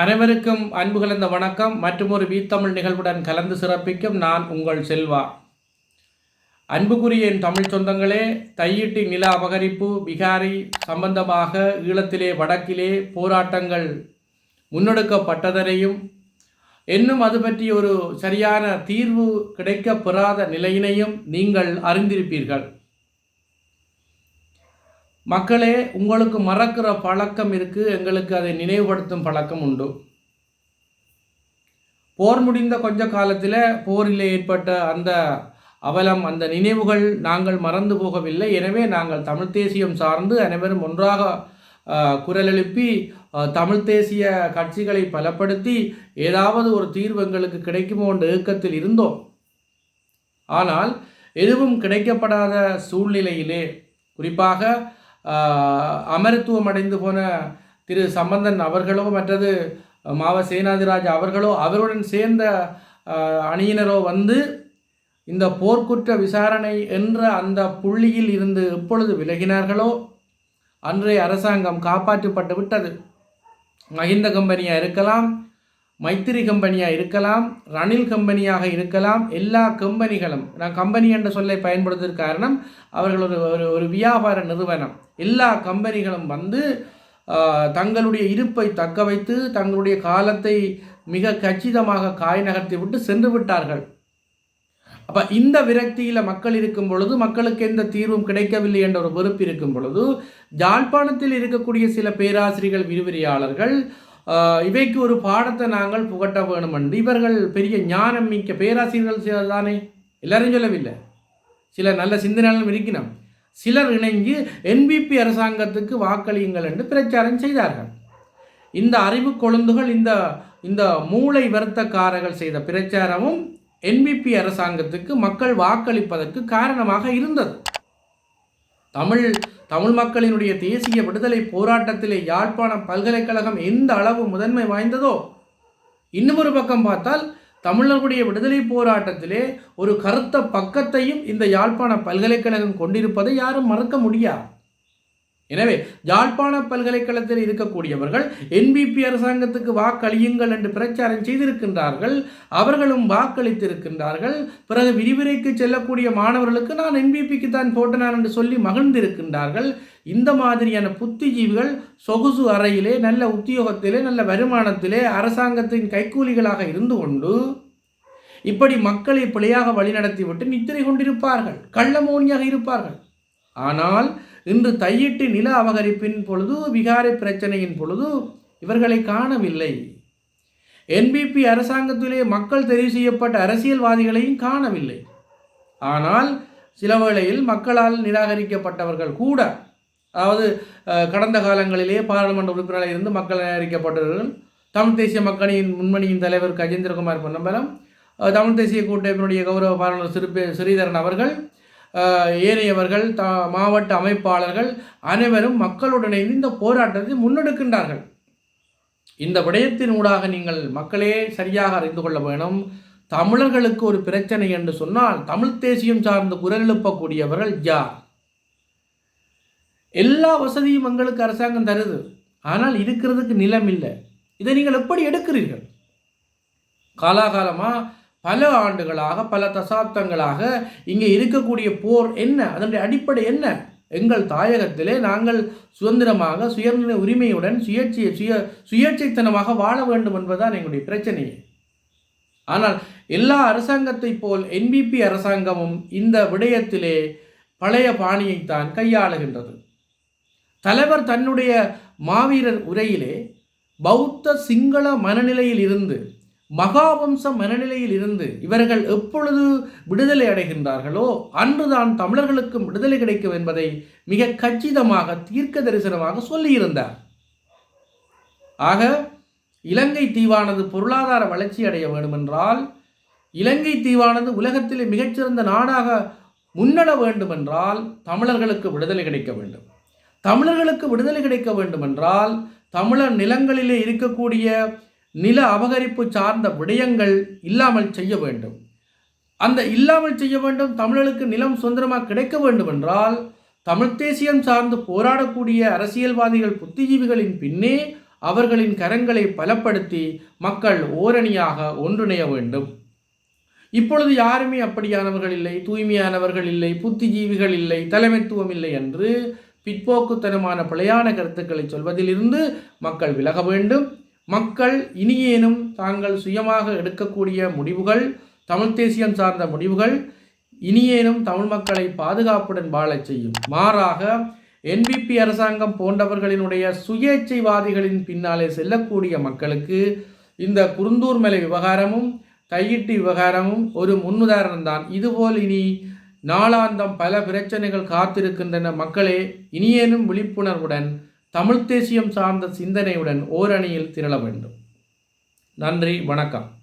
அனைவருக்கும் அன்பு கலந்த வணக்கம். மற்றும் ஒரு வீத்தமிழ் நிகழ்வுடன் கலந்து சிறப்பிக்கும் நான் உங்கள் செல்வா. அன்புக்குரிய என் தமிழ் சொந்தங்களே தையிட்டு நில அபகரிப்பு பிகாரி சம்பந்தமாக ஈழத்திலே வடக்கிலே போராட்டங்கள் முன்னெடுக்கப்பட்டதனையும் இன்னும் அது பற்றி ஒரு சரியான தீர்வு கிடைக்கப்பெறாத நிலையினையும் நீங்கள் அறிந்திருப்பீர்கள். மக்களே உங்களுக்கு மறக்கிற பழக்கம் இருக்குது எங்களுக்கு அதை நினைவுபடுத்தும் பழக்கம் உண்டு. போர் முடிந்த கொஞ்ச காலத்தில் போரில் ஏற்பட்ட அந்த அவலம் அந்த நினைவுகள் நாங்கள் மறந்து போகவில்லை. எனவே நாங்கள் தமிழ் தேசியம் சார்ந்து அனைவரும் ஒன்றாக குரல் எழுப்பி தமிழ் தேசிய கட்சிகளை பலப்படுத்தி ஏதாவது ஒரு தீர்வு எங்களுக்கு கிடைக்குமோ என்ற ஏக்கத்தில் இருந்தோம். ஆனால் எதுவும் கிடைக்கப்படாத சூழ்நிலையிலே குறிப்பாக அமரத்துவம் அடைந்து போன திரு சம்பந்தன் அவர்களோ மற்றது மாவ சேனாதிராஜ் அவர்களோ அவருடன் சேர்ந்த அணியினரோ வந்து இந்த போர்க்குற்ற விசாரணை என்ற அந்த புள்ளியில் இருந்து எப்பொழுது விலகினார்களோ அன்றைய அரசாங்கம் காப்பாற்றப்பட்டு விட்டது. மஹிந்த கம்பெனியாக இருக்கலாம் மைத்திரி கம்பெனியாக இருக்கலாம் ரணில் கம்பெனியாக இருக்கலாம் எல்லா கம்பெனிகளும் நான் கம்பெனி என்ற சொல்லை பயன்படுத்துவதற்கு காரணம் அவர்கள் ஒரு ஒரு ஒரு வியாபார நிறுவனம். எல்லா கம்பெனிகளும் வந்து தங்களுடைய இருப்பை தக்க வைத்து தங்களுடைய காலத்தை மிக கச்சிதமாக காய் நகர்த்தி விட்டு சென்று விட்டார்கள். அப்போ இந்த விரக்தியில் மக்கள் இருக்கும் பொழுது மக்களுக்கு எந்த தீர்வும் கிடைக்கவில்லை என்ற ஒரு வெறுப்பு இருக்கும் பொழுது ஜாழ்ப்பாணத்தில் இருக்கக்கூடிய சில பேராசிரியர்கள் விரிவிரியாளர்கள் இவைக்கு ஒரு பாடத்தை நாங்கள் புகட்ட வேணும் என்று. இவர்கள் பெரிய ஞானம் மிக்க பேராசிரியர்கள் சிலர் தானே? எல்லாரும் சொல்லவில்லை. சில நல்ல சிந்தனைகளும் இருக்கணும் சிலர் இணைந்து என்பிபி அரசாங்கத்துக்கு வாக்களியுங்கள் என்று பிரச்சாரம் செய்தார்கள். இந்த அறிவு கொழுந்துகள் இந்த இந்த மூளை வருத்தக்காரர்கள் செய்த பிரச்சாரமும் என்பிபி அரசாங்கத்துக்கு மக்கள் வாக்களிப்பதற்கு காரணமாக இருந்தது. தமிழ் தமிழ் மக்களினுடைய தேசிய விடுதலை போராட்டத்திலே யாழ்ப்பாணம் பல்கலைக்கழகம் எந்த அளவு முதன்மை வாய்ந்ததோ இன்னும் ஒரு பக்கம் பார்த்தால் தமிழர்களுடைய விடுதலை போராட்டத்திலே ஒரு கருத்த பக்கத்தையும் இந்த யாழ்ப்பாண பல்கலைக்கழகம் கொண்டிருப்பதை யாரும் மறக்க முடியாது. எனவே யாழ்ப்பாண பல்கலைக்கழகத்தில் இருக்கக்கூடியவர்கள் என்பிபி அரசாங்கத்துக்கு வாக்களியுங்கள் என்று பிரச்சாரம் செய்திருக்கின்றார்கள். அவர்களும் வாக்களித்திருக்கின்றார்கள். பிறகு விரிவுரைக்கு செல்லக்கூடிய மாணவர்களுக்கு நான் என்பிபிக்கு தான் போட்டனார் என்று சொல்லி மகிழ்ந்திருக்கின்றார்கள். இந்த மாதிரியான புத்திஜீவிகள் சொகுசு அறையிலே நல்ல உத்தியோகத்திலே நல்ல வருமானத்திலே அரசாங்கத்தின் கைக்கூலிகளாக இருந்து கொண்டு இப்படி மக்களை பிழையாக வழிநடத்திவிட்டு நித்திரை கொண்டிருப்பார்கள். கள்ளமோனியாக இருப்பார்கள். ஆனால் இன்று தையிட்டு நில அபகரிப்பின் பொழுது விகாரை பிரச்சனையின் பொழுது இவர்களை காணவில்லை. என்பிபி அரசாங்கத்திலே மக்கள் தெரிவு செய்யப்பட்ட அரசியல்வாதிகளையும் காணவில்லை. ஆனால் சில வேளையில் மக்களால் நிராகரிக்கப்பட்டவர்கள் கூட அதாவது கடந்த காலங்களிலே பாராளுமன்ற உறுப்பினராக இருந்து மக்கள் நிராகரிக்கப்பட்டவர்கள் தமிழ் தேசிய மக்களின் முன்மணியின் தலைவர் கஜேந்திரகுமார் பொன்னம்பலம் தமிழ் தேசிய கூட்டமைப்பினுடைய கௌரவ பாராளுமன்ற சிறு ஸ்ரீதரன் அவர்கள் ஏனையவர்கள் த மாவட்ட அமைப்பாளர்கள் அனைவரும் மக்களுடன் இந்த போராட்டத்தை முன்னெடுக்கின்றார்கள். இந்த விடயத்தின் ஊடாக நீங்கள் மக்களே சரியாக அறிந்து கொள்ள வேணும் தமிழர்களுக்கு ஒரு பிரச்சனை என்று சொன்னால் தமிழ் தேசியம் சார்ந்து குரல் எழுப்பக்கூடியவர்கள் யார்? எல்லா வசதியும் எங்களுக்கு அரசாங்கம் தருது. ஆனால் இருக்கிறதுக்கு நிலம் இல்லை இதை நீங்கள் எப்படி எடுக்கிறீர்கள்? காலாகாலமாக பல ஆண்டுகளாக பல தசாப்தங்களாக இங்கே இருக்கக்கூடிய போர் என்ன? அதனுடைய அடிப்படை என்ன? எங்கள் தாயகத்திலே நாங்கள் சுதந்திரமாக சுயநிலை உரிமையுடன் சுயேட்சை சுய சுயேட்சைத்தனமாக வாழ வேண்டும் என்பதுதான் எங்களுடைய பிரச்சனையே. ஆனால் எல்லா அரசாங்கத்தைப் போல் என்பிபி அரசாங்கமும் இந்த விடயத்திலே பழைய பாணியைத்தான் கையாளுகின்றது. தலைவர் தன்னுடைய மாவீரர் உரையிலே பௌத்த சிங்கள மனநிலையில் இருந்து மகாவம்ச மனநிலையில் இருந்து இவர்கள் எப்பொழுது விடுதலை அடைகின்றார்களோ அன்றுதான் தமிழர்களுக்கும் விடுதலை கிடைக்கும் என்பதை மிக கச்சிதமாக தீர்க்க தரிசனமாக சொல்லியிருந்தார். ஆக இலங்கை தீவானது பொருளாதார வளர்ச்சி அடைய வேண்டுமென்றால் இலங்கை தீவானது உலகத்திலே மிகச்சிறந்த நாடாக முன்னட வேண்டுமென்றால் தமிழர்களுக்கு விடுதலை கிடைக்க வேண்டும். தமிழர்களுக்கு விடுதலை கிடைக்க வேண்டுமென்றால் தமிழர் நிலங்களிலே இருக்கக்கூடிய நில அபகரிப்பு சார்ந்த விடயங்கள் இல்லாமல் செய்ய வேண்டும். அந்த இல்லாமல் செய்ய வேண்டும் தமிழர்களுக்கு நிலம் சுதந்திரமாக கிடைக்க வேண்டும் என்றால் தமிழ் தேசியம் சார்ந்து போராடக்கூடிய அரசியல்வாதிகள் புத்திஜீவிகளின் பின்னே அவர்களின் கரங்களை பலப்படுத்தி மக்கள் ஓரணியாக ஒன்றிணைய வேண்டும். இப்பொழுது யாருமே அப்படியானவர்கள் இல்லை தூய்மையானவர்கள் இல்லை புத்திஜீவிகள் இல்லை தலைமைத்துவம் இல்லை என்று பிற்போக்குத்தனமான பிழையான கருத்துக்களை சொல்வதிலிருந்து மக்கள் விலக வேண்டும். மக்கள் இனியேனும் தாங்கள் சுயமாக எடுக்கக்கூடிய முடிவுகள் தமிழ் தேசியம் சார்ந்த முடிவுகள் இனியேனும் தமிழ் மக்களை பாதுகாப்புடன் வாழச் செய்யும். மாறாக என்பிபி அரசாங்கம் போன்றவர்களினுடைய சுயேட்சைவாதிகளின் பின்னாலே செல்லக்கூடிய மக்களுக்கு இந்த குருந்தூர் மலை விவகாரமும் கையிட்டு விவகாரமும் ஒரு முன்னுதாரணம் தான். இதுபோல் இனி நாளாந்தம் பல பிரச்சனைகள் காத்திருக்கின்றன. மக்களே இனியேனும் விழிப்புணர்வுடன் தமிழ்த் தேசியம் சார்ந்த சிந்தனையுடன் ஓரணியில் திரள வேண்டும். நன்றி வணக்கம்.